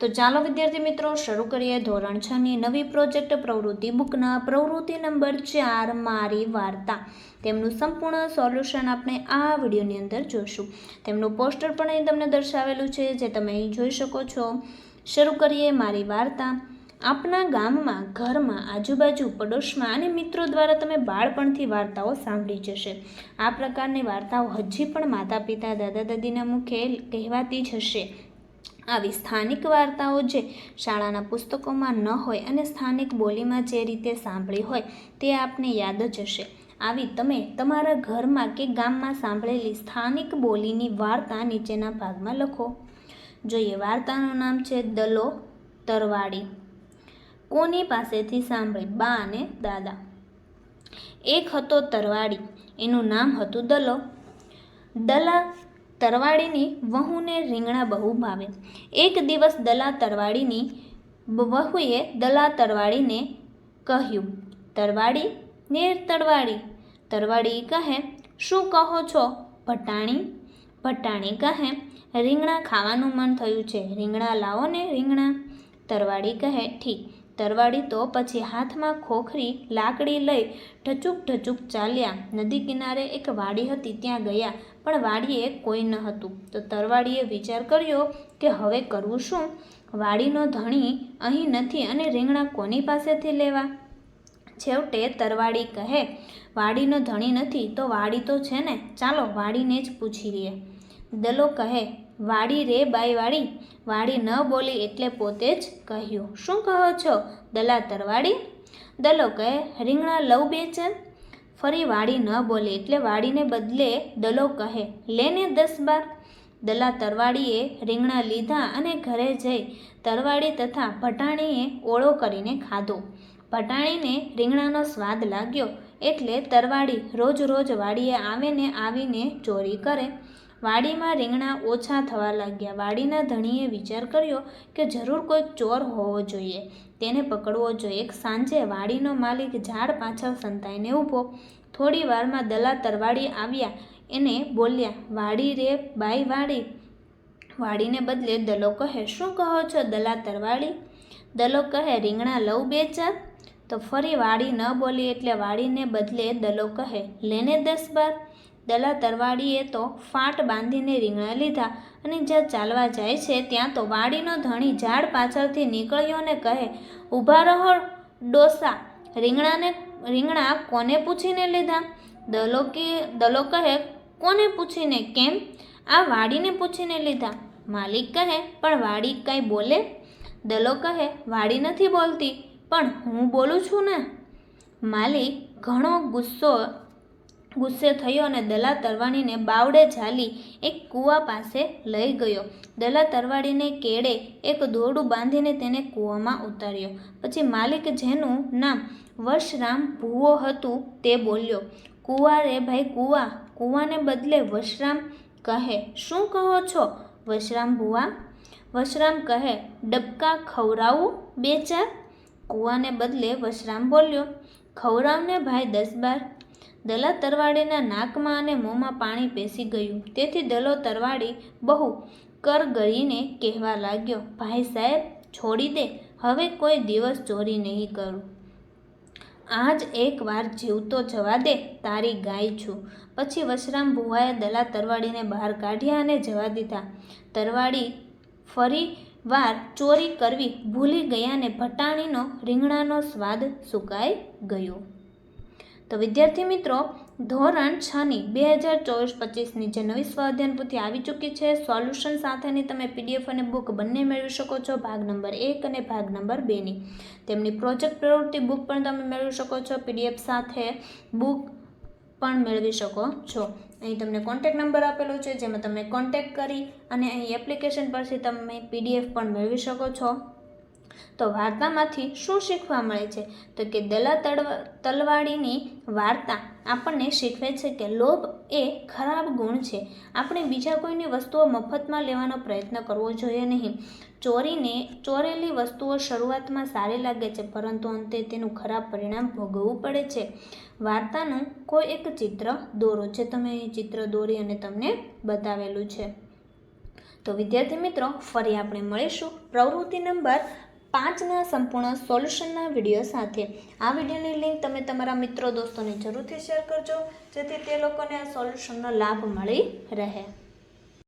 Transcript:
તો ચાલો વિદ્યાર્થી મિત્રો, શરૂ કરીએ ધોરણ છની નવી પ્રોજેક્ટ પ્રવૃત્તિ બુકના પ્રવૃત્તિ નંબર ચાર, મારી વાર્તા. તેમનું સંપૂર્ણ સોલ્યુશન આપણે આ વિડીયોની અંદર જોઈશું તેમનું પોસ્ટર પણ અહીં તમને દર્શાવેલું છે, જે તમે અહીં જોઈ શકો છો. શરૂ કરીએ મારી વાર્તા. આપના ગામમાં, ઘરમાં, આજુબાજુ, પડોશમાં અને મિત્રો દ્વારા તમે બાળપણથી વાર્તાઓ સાંભળી જશે. આ પ્રકારની વાર્તાઓ હજી પણ માતા પિતા દાદા દાદીના મુખે કહેવાતી જ હશે. આવી સ્થાનિક વાર્તાઓ જે શાળાના પુસ્તકોમાં ન હોય અને સ્થાનિક બોલીમાં જે રીતે સાંભળી હોય તે આપને યાદ જ હશે. આવી તમે તમારા ઘરમાં કે ગામમાં સાંભળેલી સ્થાનિક બોલીની વાર્તા નીચેના ભાગમાં લખો. જોઈએ, વાર્તાનું નામ છે દલો, તરવાડી. કોની પાસેથી સાંભળી? બા અને દાદા. એક હતો તરવાડી. એનું નામ હતું દલો. દલા તરવાડીની વહુને રીંગણા બહુ ભાવે. એક દિવસ દલા તરવાડીની વહુએ દલા તરવાડીને કહ્યું, તરવાડી ને તરવાડી. તરવાડી કહે, શું કહો છો, ભટાણી? ભટાણી કહે, રીંગણા ખાવાનું મન થયું છે, રીંગણા લાવો ને રીંગણા. તરવાડી કહે, ઠીક. તરવાડી તો પછી હાથમાં ખોખરી, લાકડી લઈ ઢચુક ઢચુક ચાલ્યા. નદી કિનારે એક વાડી હતી, ત્યાં ગયા, પણ વાડીએ કોઈ ન હતું. તો તરવાડીએ વિચાર કર્યો કે હવે કરવું શું? વાડીનો ધણી અહીં નથી અને રીંગણા કોની પાસેથી લેવા? છેવટે તરવાડી કહે, વાડીનો ધણી નથી, તો વાડી તો છે ને? ચાલો વાડીને જ પૂછી લઈએ. દલો કહે વાડી રે બાઈ વાડી વાડી ન બોલી એટલે પોતે જ કહ્યું. શું કહો છો? દલા તરવાડી? દલો કહે, રીંગણા લવ બે ચાલ ફરી વાડી ન બોલી એટલે વાડીને બદલે દલો કહે, લેને દસ બાર. દલા તરવાડીએ રીંગણા લીધા અને ઘરે જઈ તરવાડી તથા ભટાણીએ ઓળો કરીને ખાધો. ભટાણીને રીંગણાનો સ્વાદ લાગ્યો એટલે તરવાડી રોજ રોજ વાડીએ આવે ને આવીને ચોરી કરે. વાડીમાં રીંગણા ઓછા થવા લાગ્યા. વાડીના ધણીએ વિચાર કર્યો કે જરૂર કોઈક ચોર હોવો જોઈએ. તેને પકડવો જોઈએ. એક સાંજે વાડીનો માલિક ઝાડ પાછળ સંતાઈને ઊભો, થોડી વારમાં દલા તરવાડી આવ્યા. એને બોલ્યા, વાડી રે બાઈ વાડી. વાડીને બદલે દલો કહે, શું કહો છો દલા તરવાડી? દલો કહે, રીંગણા લઉં બે ચાર. તો ફરી વાડી ન બોલી એટલે વાડીને બદલે દલો કહે, લેને દસ બાર. દલા તરવાડીએ તો ફાટ બાંધીને રીંગણા લીધા અને જ્યાં ચાલવા જાય છે ત્યાં તો વાડીનો ધણી ઝાડ પાછળથી નીકળ્યો ને કહે ઊભા રહો, ડોસા. રીંગણાને, રીંગણા કોને પૂછીને લીધા? દલો કે, દલો કહે, કોને પૂછીને? કેમ? આ વાડીને પૂછીને લીધા. માલિક કહે, પણ વાડી કાંઈ બોલે? દલો કહે, વાડી નથી બોલતી, પણ હું બોલું છું ને. માલિક ઘણો ગુસ્સો ગુસ્સે થયો અને દલા તરવાણીને બાવડે ઝાલી એક કૂવા પાસે લઈ ગયો. દલા તરવાડીને કેળે એક દોરડું બાંધીને તેને કૂવામાં ઉતાર્યો. પછી માલિક જેનું નામ વશરામ ભૂવો હતું તે બોલ્યો, કૂવા રે ભાઈ, કૂવા. કૂવાને બદલે વશરામ કહે. શું કહો છો? વશરામ ભૂવા. વશરામ કહે, ડબકા ખવરાવું, બે ચાર. કૂવાને બદલે વશરામ બોલ્યો, ખવરાવને ભાઈ દસ બાર. દલા તરવાડીના નાકમાં અને મોંમાં પાણી પેસી ગયું. તેથી દલો તરવાડી બહુ કરગળીને કહેવા લાગ્યો, ભાઈ સાહેબ, છોડી દે. હવે કોઈ દિવસ ચોરી નહીં કરું. આજ એકવાર જીવતો જવા દે. તારી ગાય છું. પછી વશરામ ભુવાએ દલા તરવાડીને બહાર કાઢ્યા અને જવા દીધા. તરવાડી ફરી વાર ચોરી કરવી ભૂલી ગયા ને ભટાણીનો રીંગણાનો સ્વાદ સુકાઈ ગયો. તો વિદ્યાર્થી મિત્રો, ધોરણ છની બે હજાર ચોવીસ પચીસની જે નવી સ્વાધ્યાયન પોથી આવી ચૂકી છે, સોલ્યુશન સાથેની તમે પીડીએફ અને બુક બંને મેળવી શકો છો, ભાગ નંબર એક અને ભાગ નંબર બેની તેમની પ્રોજેક્ટ પ્રવૃત્તિ બુક પણ તમે મેળવી શકો છો, પીડીએફ સાથે બુક પણ મેળવી શકો છો. અહીં તમને કોન્ટેક નંબર આપેલો છે, જેમાં તમે કોન્ટેક કરી અને અહીં એપ્લિકેશન પરથી તમે પીડીએફ પણ મેળવી શકો છો. તો વાર્તામાંથી શું શીખવા મળે છે? તો કે દલા તલવાડીની વાર્તા આપણને શીખવે છે કે લોભ એ ખરાબ ગુણ છે. આપણે બીજા કોઈની વસ્તુઓ મફતમાં લેવાનો પ્રયત્ન કરવો જોઈએ નહીં. ચોરીને, ચોરેલી વસ્તુઓ શરૂઆતમાં સારી લાગે છે, પરંતુ અંતે તેનું ખરાબ પરિણામ ભોગવવું પડે છે. વાર્તાનું કોઈ એક ચિત્ર દોરો જે તમે એ ચિત્ર દોરી અને તમને બતાવેલું છે. તો વિદ્યાર્થી મિત્રો, ફરી આપણે મળીશું. પ્રવૃત્તિ નંબર પાંચના સંપૂર્ણ સોલ્યુશનના વીડિયો સાથે. આ વિડીયોની લિંક તમે તમારા મિત્રો, દોસ્તોને જરૂરથી શેર કરજો, જેથી તે લોકોને આ સોલ્યુશનનો લાભ મળી રહે.